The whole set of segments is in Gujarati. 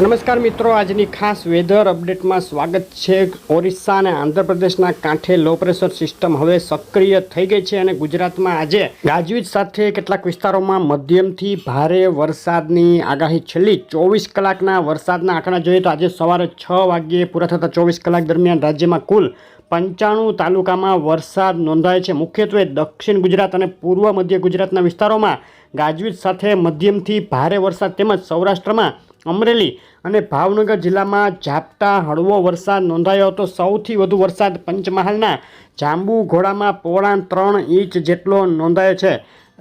નમસ્કાર મિત્રો, આજની ખાસ વેધર અપડેટમાં સ્વાગત છે ઓરિસ્સા અને આંધ્રપ્રદેશના કાંઠે લો પ્રેશર સિસ્ટમ હવે સક્રિય થઈ ગઈ છે અને ગુજરાતમાં આજે ગાજવીજ સાથે કેટલાક વિસ્તારોમાં મધ્યમથી ભારે વરસાદની આગાહી છેલ્લી ચોવીસ કલાકના વરસાદના આંકડા જોઈએ તો આજે સવારે છ વાગ્યે પૂરા થતા ચોવીસ કલાક દરમિયાન રાજ્યમાં કુલ પંચાણું તાલુકામાં વરસાદ નોંધાય છે. મુખ્યત્વે દક્ષિણ ગુજરાત અને પૂર્વ મધ્ય ગુજરાતના વિસ્તારોમાં ગાજવીજ સાથે મધ્યમથી ભારે વરસાદ તેમજ સૌરાષ્ટ્રમાં અમરેલી અને ભાવનગર જિલ્લામાં ઝાપટા, હળવો વરસાદ નોંધાયો હતો. સૌથી વધુ વરસાદ પંચમહાલના જાંબુ ઘોડામાં પોણા ત્રણ ઇંચ જેટલો નોંધાયો છે.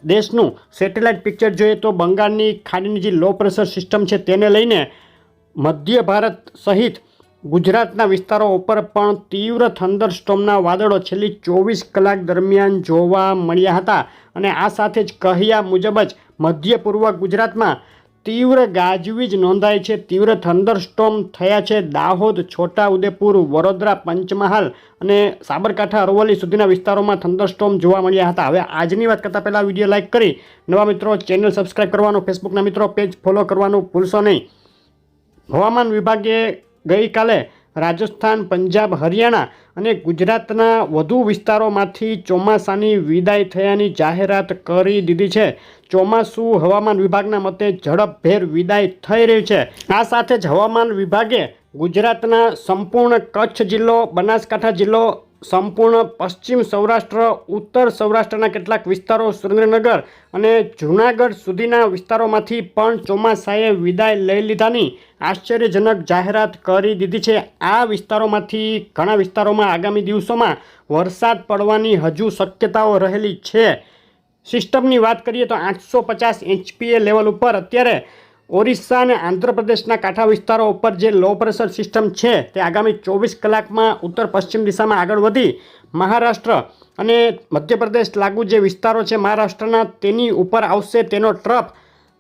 દેશનું સેટેલાઇટ પિક્ચર જોઈએ તો બંગાળની ખાડીની જે લો પ્રેશર સિસ્ટમ છે તેને લઈને મધ્ય ભારત સહિત ગુજરાતના વિસ્તારો ઉપર પણ તીવ્ર થંડર સ્ટોમના વાદળો છેલ્લી ચોવીસ કલાક દરમિયાન જોવા મળ્યા હતા. અને આ સાથે જ કહ્યા મુજબ જ મધ્ય પૂર્વ ગુજરાતમાં તીવ્ર ગાજવીજ નોંધાય છે. તીવ્ર થંડરસ્ટોમ થયા છે. દાહોદ છોટા ઉદેપુર વડોદરા, પંચમહાલ અને સાબરકાંઠા, અરવલ્લી સુધીના વિસ્તારોમાં થંડરસ્ટોમ જોવા મળ્યા હતા. હવે આજની વાત કરતાં પહેલાં વીડિયો લાઇક કરી, નવા મિત્રો ચેનલ સબસ્ક્રાઇબ કરવાનું, ફેસબુકના મિત્રો પેજ ફોલો કરવાનું ભૂલશો નહીં. હવામાન વિભાગે ગઈકાલે રાજસ્થાન, પંજાબ, હરિયાણા અને ગુજરાતના વધુ વિસ્તારોમાંથી ચોમાસાની વિદાય થયાની જાહેરાત કરી દીધી છે. ચોમાસું હવામાન વિભાગના મતે ઝડપભેર વિદાય થઈ રહી છે. આ સાથે જ હવામાન વિભાગે ગુજરાતના સંપૂર્ણ કચ્છ જિલ્લો, બનાસકાંઠા જિલ્લો સંપૂર્ણ પશ્ચિમ સૌરાષ્ટ્ર, ઉત્તર સૌરાષ્ટ્રના કેટલાક વિસ્તારો સુરેન્દ્રનગર અને જૂનાગઢ સુધીના વિસ્તારોમાંથી પણ ચોમાસાએ વિદાય લઈ લીધાની આશ્ચર્યજનક જાહેરાત કરી દીધી છે. આ વિસ્તારોમાંથી ઘણા વિસ્તારોમાં આગામી દિવસોમાં વરસાદ પડવાની હજુ શક્યતાઓ રહેલી છે. સિસ્ટમની વાત કરીએ તો આઠસો પચાસ એચપીએ લેવલ ઉપર અત્યારે ઓરિસ્સા અને આંધ્રપ્રદેશના કાંઠા વિસ્તારો ઉપર જે લો પ્રેશર સિસ્ટમ છે, તે આગામી ચોવીસ કલાકમાં ઉત્તર પશ્ચિમ દિશામાં આગળ વધી મહારાષ્ટ્ર અને મધ્યપ્રદેશ લાગુ જે વિસ્તારો છે મહારાષ્ટ્રના, તેની ઉપર આવશે તેનો ટ્રફ.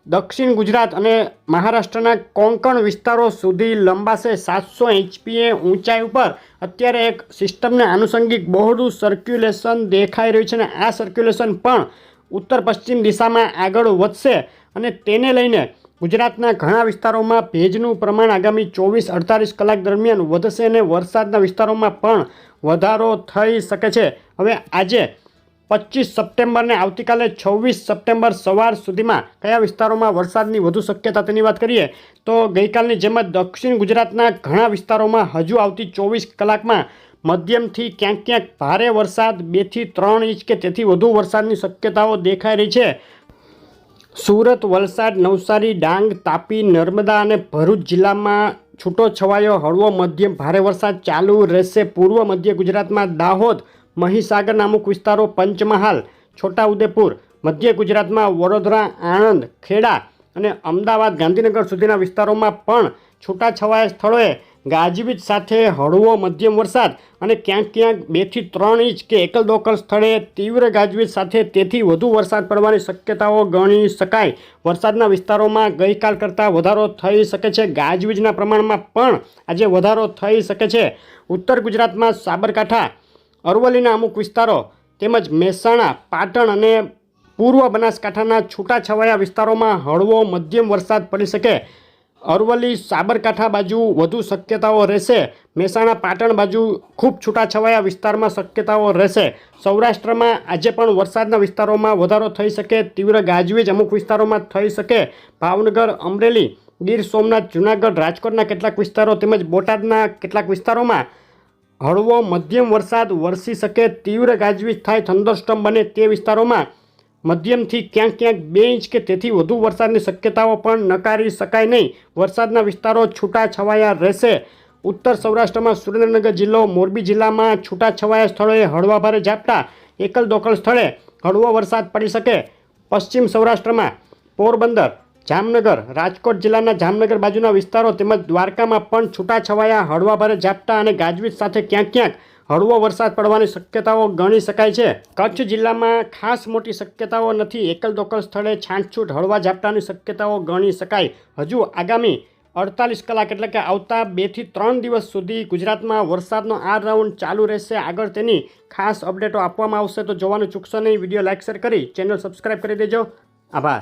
દક્ષિણ ગુજરાત અને મહારાષ્ટ્રના કોંકણ વિસ્તારો સુધી લંબાશે સાતસો એચપીએ ઊંચાઈ ઉપર. અત્યારે એક સિસ્ટમને આનુષંગિક બહોળું સર્ક્યુલેશન દેખાઈ રહ્યું છે અને આ સર્ક્યુલેશન પણ ઉત્તર પશ્ચિમ દિશામાં આગળ વધશે અને તેને લઈને ગુજરાતના ઘણા વિસ્તારોમાં ભેજનું પ્રમાણ આગામી ચોવીસ અડતાલીસ કલાક દરમિયાન વધશે અને વરસાદના વિસ્તારોમાં પણ વધારો થઈ શકે છે. હવે આજે પચીસ સપ્ટેમ્બરને આવતીકાલે છવ્વીસ સપ્ટેમ્બર સવાર સુધીમાં કયા વિસ્તારોમાં વરસાદની વધુ શક્યતા તેની વાત કરીએ? તો ગઈકાલની જેમ જ દક્ષિણ ગુજરાતના ઘણા વિસ્તારોમાં હજુ આવતી ચોવીસ કલાકમાં મધ્યમથી ક્યાંક ક્યાંક ભારે વરસાદ, બેથી ત્રણ ઇંચ કે તેથી વધુ વરસાદની શક્યતાઓ દેખાઈ રહી છે. સુરત, વલસાડ, નવસારી, ડાંગ, તાપી, નર્મદા અને ભરૂચ જિલ્લામાં છૂટો છવાયો હળવો મધ્યમ ભારે વરસાદ ચાલુ રહેશે. પૂર્વ મધ્ય ગુજરાતમાં દાહોદ મહીસાગરના અમુક વિસ્તારો પંચમહાલ, છોટાઉદેપુર, મધ્ય ગુજરાતમાં વડોદરા, આણંદ, ખેડા અને અમદાવાદ ગાંધીનગર સુધીના વિસ્તારોમાં પણ છૂટાછવાયા સ્થળોએ ગાજવીજ સાથે હળવો મધ્યમ વરસાદ અને ક્યાંક ક્યાંક બેથી ત્રણ ઇંચ કે એકલ દોકલ સ્થળે તીવ્ર ગાજવીજ સાથે તેથી વધુ વરસાદ પડવાની શક્યતાઓ ગણી શકાય. વરસાદના વિસ્તારોમાં ગઈકાલ કરતાં વધારો થઈ શકે છે. ગાજવીજના પ્રમાણમાં પણ આજે વધારો થઈ શકે છે. ઉત્તર ગુજરાતમાં સાબરકાંઠા, અરવલ્લીના અમુક વિસ્તારો તેમજ મહેસાણા, પાટણ અને પૂર્વ બનાસકાંઠાના છૂટાછવાયા વિસ્તારોમાં હળવો મધ્યમ વરસાદ પડી શકે. અરવલ્લી સાબરકાંઠા બાજુ વધુ શક્યતાઓ રહેશે. મહેસાણા પાટણ બાજુ ખૂબ છૂટાછવાયા વિસ્તારમાં શક્યતાઓ રહેશે. સૌરાષ્ટ્રમાં આજે પણ વરસાદના વિસ્તારોમાં વધારો થઈ શકે, તીવ્ર ગાજવીજ અમુક વિસ્તારોમાં થઈ શકે. ભાવનગર, અમરેલી, ગીર સોમનાથ, જૂનાગઢ, રાજકોટના કેટલાક વિસ્તારો તેમજ બોટાદના કેટલાક વિસ્તારોમાં હળવો મધ્યમ વરસાદ વરસી શકે, તીવ્ર ગાજવીજ થાય થંડરસ્ટમ બને તે વિસ્તારોમાં મધ્યમથી ક્યાંક ક્યાંક બે ઇંચ કે તેથી વધુ વરસાદની શક્યતાઓ પણ નકારી શકાય નહીં. વરસાદના વિસ્તારો છૂટાછવાયા રહેશે. ઉત્તર સૌરાષ્ટ્રમાં સુરેન્દ્રનગર જિલ્લો, મોરબી જિલ્લામાં છૂટાછવાયા સ્થળોએ હળવા ભારે ઝાપટા. એકલ દોકલ સ્થળે હળવો વરસાદ પડી શકે. પશ્ચિમ સૌરાષ્ટ્રમાં પોરબંદર, જામનગર, રાજકોટ જિલ્લાના જામનગર બાજુના વિસ્તારો તેમજ દ્વારકામાં પણ છૂટાછવાયા હળવા ભારે ઝાપટા અને ગાજવીજ સાથે ક્યાંક ક્યાંક હળવો વરસાદ પડવાની શક્યતાઓ ગણી શકાય છે. કચ્છ જિલ્લામાં ખાસ મોટી શક્યતાઓ નથી. એકલ દોકલ સ્થળે છાંટછૂટ, હળવા ઝાપટાની શક્યતાઓ ગણી શકાય. હજુ આગામી અડતાલીસ કલાક એટલે કે આવતા બેથી ત્રણ દિવસ સુધી ગુજરાતમાં વરસાદનો આ રાઉન્ડ ચાલુ રહેશે. આગળ તેની ખાસ અપડેટો આપવામાં આવશે તો જોવાનું ચૂકશો નહીં. વીડિયો લાઇક શેર કરી ચેનલ સબસ્ક્રાઈબ કરી દેજો. આભાર.